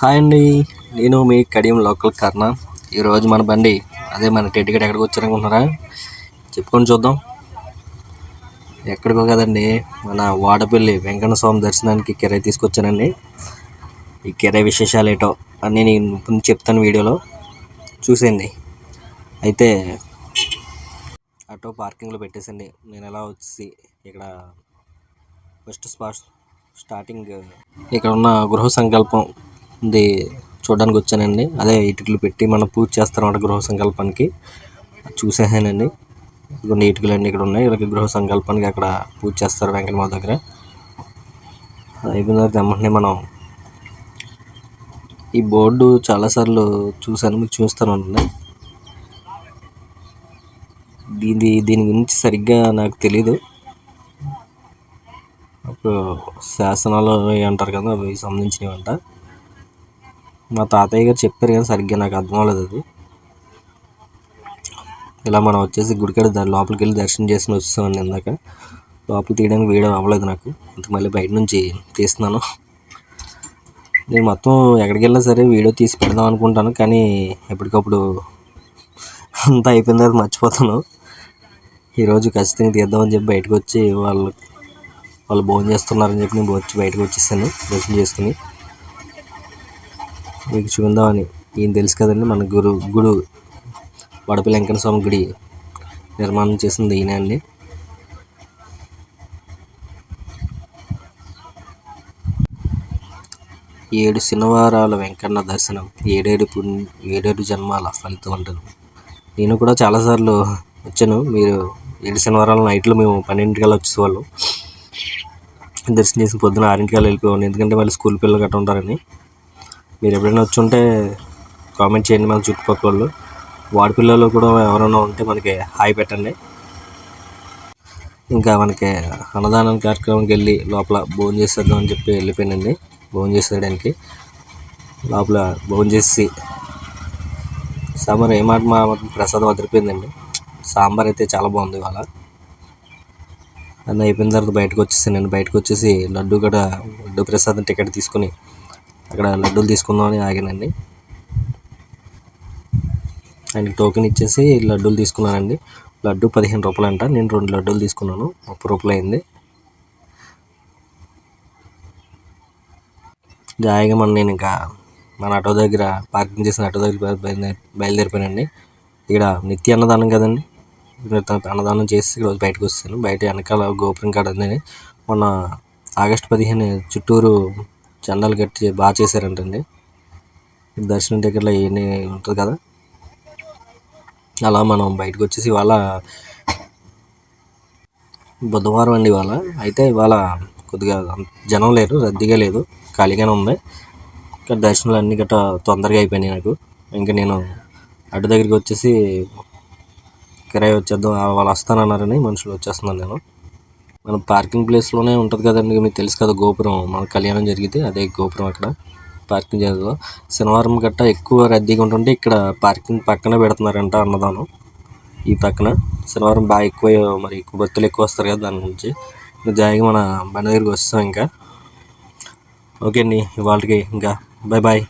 Hi అండి. నేను మీ Kadiyam local కర్ణ. ఈరోజు మన బండి అదే మన టెడ్డిగడ ఎక్కడికి వచ్చారనుకుంటున్నారా? చెప్పుకొని చూద్దాం. ఎక్కడికో కదండి మన వాడపల్లి వెంకన్న స్వామి దర్శనానికి కిరాయి తీసుకొచ్చానండి. ఈ కిరాయి విశేషాలు ఏటో అని నేను చెప్తాను వీడియోలో. చూసేయండి. అయితే ఆటో పార్కింగ్లో పెట్టేసండి. నేను ఎలా వచ్చి ఇక్కడ ఫస్ట్ స్పాట్ స్టార్టింగ్ ఇక్కడ ఉన్న గృహ సంకల్పం ఇది చూడడానికి వచ్చానండి. అదే ఇటుకలు పెట్టి మనం పూజ చేస్తారన్నమాట గృహ సంకల్పానికి. చూసేసానండి. కొన్ని ఇటుకలు అన్నీ ఇక్కడ ఉన్నాయి. వీళ్ళకి గృహ సంకల్పానికి అక్కడ పూజ చేస్తారు వెంకటమాత దగ్గర. అయిపోయిన తర్వాత వెంటనే మనం ఈ బోర్డు చాలాసార్లు చూశాను మీకు చూస్తాను అండి దీని దీని గురించి సరిగ్గా నాకు తెలీదు. అప్పుడు శాసనాలు అవి అంటారు కదా అవి సంబంధించినవి అంట. మా తాతయ్య గారు చెప్పారు కానీ సరిగ్గా నాకు అర్థం అవ్వలేదు అది. ఇలా మనం వచ్చేసి గుడికాడ దాని లోపలికి వెళ్ళి దర్శనం చేసుకుని వచ్చేసామండి ఇందాక. లోపల తీయడానికి వీడియో అవ్వలేదు నాకు. ఇంత మళ్ళీ బయట నుంచి తీస్తున్నాను. నేను మొత్తం ఎక్కడికి వెళ్ళినా సరే వీడియో తీసి పెడదాం అనుకుంటాను కానీ ఎప్పటికప్పుడు అంతా అయిపోయిన తర్వాత మర్చిపోతాను. ఈరోజు ఖచ్చితంగా తీద్దామని చెప్పి బయటకు వచ్చి వాళ్ళు వాళ్ళు భోజనం చేస్తున్నారని చెప్పి నేను వచ్చి బయటకు వచ్చేసాను దర్శనం చేసుకుని. మీకు చూద్దామని ఈయన తెలుసు కదండి మన గురు గుడు వడపల్లి వెంకట స్వామి గుడి నిర్మాణం చేసింది ఈయన అండి. ఏడు శనివారాల వెంకన్న దర్శనం ఏడేడు పుణ్య ఏడేడు జన్మాల ఫలితం అంటారు. నేను కూడా చాలాసార్లు వచ్చాను. మీరు ఏడు శనివారాల నైట్లో మేము పన్నెండింటికల్లా వచ్చేవాళ్ళం దర్శనం చేసి పొద్దున ఆరింటికల్లా వెళ్ళిపోయాను ఎందుకంటే మళ్ళీ స్కూల్ పిల్లలు గట్రా ఉంటారని. మీరు ఎప్పుడైనా వచ్చి ఉంటే కామెంట్ చేయండి మన చుట్టుపక్కల వాళ్ళు వాడి పిల్లలు కూడా ఎవరైనా ఉంటే మనకి హాయ్ పెట్టండి. ఇంకా మనకి అన్నదానం కార్యక్రమానికి వెళ్ళి లోపల భోజనం చేసేద్దాం అని చెప్పి వెళ్ళిపోయానండి భోజనం చేసేయడానికి లోపల భోజనం చేసి సాంబార్ ఏమాట మా ప్రసాదం అదిరిపోయిందండి. సాంబార్ అయితే చాలా బాగుంది ఇవాళ. అన్న అయిపోయిన తర్వాత బయటకు వచ్చేసానండి బయటకు వచ్చేసి లడ్డు కూడా లడ్డు ప్రసాదం టికెట్ తీసుకుని అక్కడ లడ్డూలు తీసుకుందామని ఆగానండి. అండ్ టోకెన్ ఇచ్చేసి లడ్డూలు తీసుకున్నానండి. లడ్డు పదిహేను రూపాయలు అంట నేను రెండు లడ్డూలు తీసుకున్నాను. ముప్పై రూపాయలు అయింది. జాయిగా మన నేను ఇంకా మన ఆటో దగ్గర పార్కింగ్ చేసిన ఆటో దగ్గర బయలుదేరి బయలుదేరిపోయానండి. ఇక్కడ నిత్య అన్నదానం కదండి. అన్నదానం చేసి ఇక్కడ బయటకు వస్తాను బయట వెనకాల గోపురం కాడ ఉందని మొన్న ఆగస్టు పదిహేను చుట్టూరు జెండాలు కట్టి బాగా చేశారంటండి. దర్శనం టికెట్లు ఇవన్నీ ఉంటుంది కదా. అలా మనం బయటకు వచ్చేసి ఇవాళ బుధవారం అండి ఇవాళ. అయితే ఇవాళ కొద్దిగా జనం లేరు రద్దీగా లేదు ఖాళీగానే ఉంది. ఇక్కడ దర్శనాలు అన్నీ గట్రా తొందరగా అయిపోయినాయి నాకు. ఇంకా నేను అడ్డు దగ్గరికి వచ్చేసి కిరాయి వచ్చేద్దాం వాళ్ళు వస్తానన్నారని మనుషులు వచ్చేస్తున్నాను నేను. మన పార్కింగ్ ప్లేస్లోనే ఉంటుంది కదండి మీకు తెలుసు కదా గోపురం. మన కళ్యాణం జరిగితే అదే గోపురం అక్కడ పార్కింగ్ చేయదు శనివారం గట్ట ఎక్కువ రద్దీగా ఉంటుంటే ఇక్కడ పార్కింగ్ పక్కనే పెడుతున్నారంట అన్నదానం. ఈ పక్కన శనివారం బాగా ఎక్కువ మరి ఎక్కువ భక్తులు ఎక్కువ వస్తారు కదా దాని గురించి. జాయిగా మన బండి దగ్గరికి వస్తాం ఇంకా. ఓకే అండి ఇవాళకి ఇంకా. Bye bye.